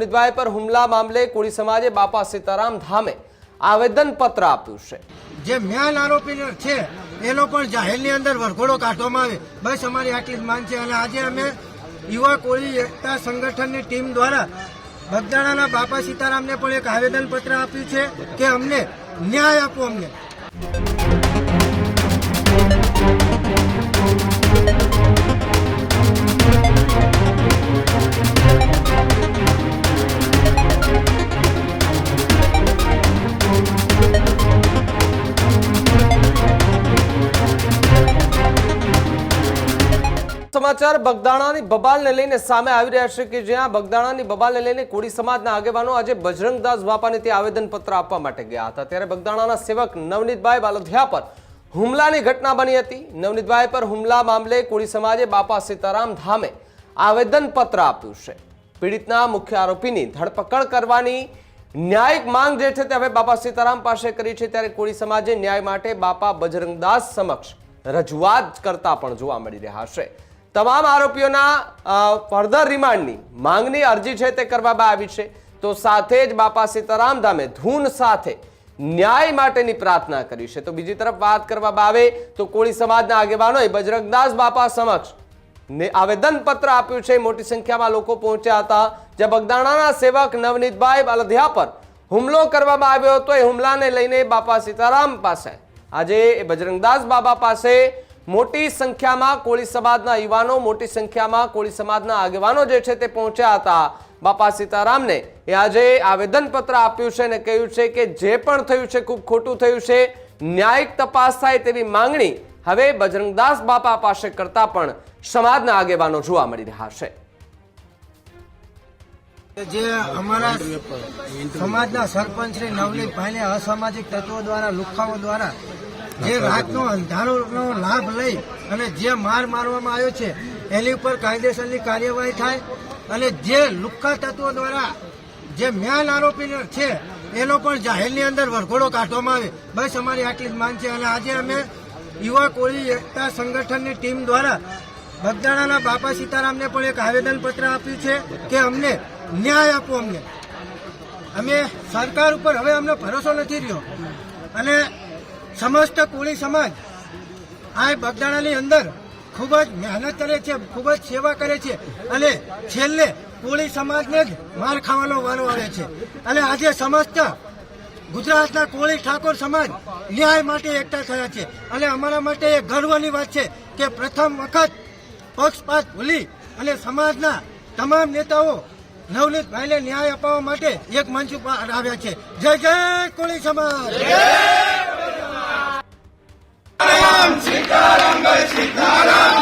નવનીતભાઈ પર હુમલા મામલે કોળી સમાજે બાપા સીતારામ ધામે આવેદન પત્ર આપ્યું છે. જે મેન આરોપી છે એનો પણ જાહેરની અંદર વરઘોડો કાઢવામાં આવે. બસ અમારી આટલી જ માંગ છે. અને આજે અમે યુવા કોળી એકતા સંગઠનની ટીમ દ્વારા બગદાણાના બાપા સીતારામને પણ એક આવેદન પત્ર આપ્યું છે કે અમને ન્યાય આપો અમને. સમાચાર, બગદાણાની બબાલને લઈને સામે આવી રહ્યા છે કે જ્યાં બગદાણાની બબાલને લઈને કોળી સમાજના આગેવાનો આજે બજરંગદાસ બાપાને તે આવેદનપત્ર આપવા માટે ગયા હતા. ત્યારે બગદાણાના સેવક નવનીતભાઈ બાલધિયા પર હુમલાની ઘટના બની હતી. નવનીતભાઈ પર હુમલા મામલે કોળી સમાજે બાપા સીતારામ ધામે આવેદનપત્ર આપ્યું છે. પીડિતના મુખ્ય આરોપીની ધરપકડ કરવાની ન્યાયિક માંગ જે છે તે હવે બાપા સીતારામ પાસે કરી છે. ત્યારે કોળી સમાજે ન્યાય માટે બાપા બજરંગદાસ સમક્ષ રજૂઆત કરતા પણ જોવા મળી રહ્યા છે. તમામ આરોપીઓના ફર્ધર રિમાન્ડની માંગની અરજી છે તે કરવામાં આવી છે. તો સાથે જ બાપા સીતારામ ધામે ધૂન સાથે ન્યાય માટેની પ્રાર્થના કરી છે. તો બીજી તરફ વાત કરવામાં આવે તો કોળી સમાજના આગેવાનોએ બજરંગદાસ બાપા સમક્ષ ને આવેદન પત્ર આપ્યું છે. મોટી સંખ્યામાં લોકો પહોંચ્યા હતા. જ્યાં બગદાણાના સેવક નવનીતભાઈ બાલધિયા પર હુમલો કરવામાં આવ્યો હતો. એ હુમલાને લઈને બાપા સીતારામ પાસે આજે બજરંગદાસ બાબા પાસે મોટી સંખ્યામાં કોળી સમાજના યુવાનો, મોટી સંખ્યામાં કોળી સમાજના આગેવાનો જે છે તે પહોંચ્યા હતા. બાપા સીતારામને એ આજે આવેદનપત્ર આપ્યું છે અને કહ્યું છે કે જે પણ થયું છે ખૂબ ખોટું થયું છે, ન્યાયિક તપાસ થાય તેવી માંગણી હવે બજરંગદાસ બાપા પાસે કરતા પણ સમાજના આગેવાનો જોવા મળી રહ્યા છે. જે અમારા સમાજના સરપંચ શ્રી નવનીતભાઈને અસામાજિક તત્વો દ્વારા, લુખાઓ દ્વારા જે રાતનો અંધારોનો લાભ લઈ અને જે માર મારવામાં આવ્યો છે, એની ઉપર કાયદેસરની કાર્યવાહી થાય અને જે લુક્કા તત્વો દ્વારા જે મેન આરોપી છે, એનો પણ જાહેરની અંદર વરઘોડો કાઢવામાં આવે. બસ અમારી આટલી જ માન છે અને આજે અમે યુવા કોળી એકતા સંગઠનની ટીમ દ્વારા બગદાણાના બાપા સીતારામને પણ એક આવેદન પત્ર આપ્યું છે કે અમને ન્યાય આપો અમને. અમે સરકાર ઉપર હવે અમને ભરોસો નથી રહ્યો. અને સમસ્ત કોળી સમાજ આ બગદાણાની અંદર ખૂબ જ મહેનત કરે છે, ખૂબ જ સેવા કરે છે અને છેલ્લે કોળી સમાજને જ માર ખાવાનો વારો આવે છે. અને આજે સમસ્ત ગુજરાતના કોળી ઠાકોર સમાજ ન્યાય માટે એકઠા થયા છે. અને અમારા માટે એ ગર્વની વાત છે કે પ્રથમ વખત પક્ષપાત ભૂલી અને સમાજના તમામ નેતાઓ નવનીતભાઈને ન્યાય અપાવવા માટે એક મંચ ઉપર આવ્યા છે. જય જય કોળી સમાજ! சீதாராங்கள் சீதாராம்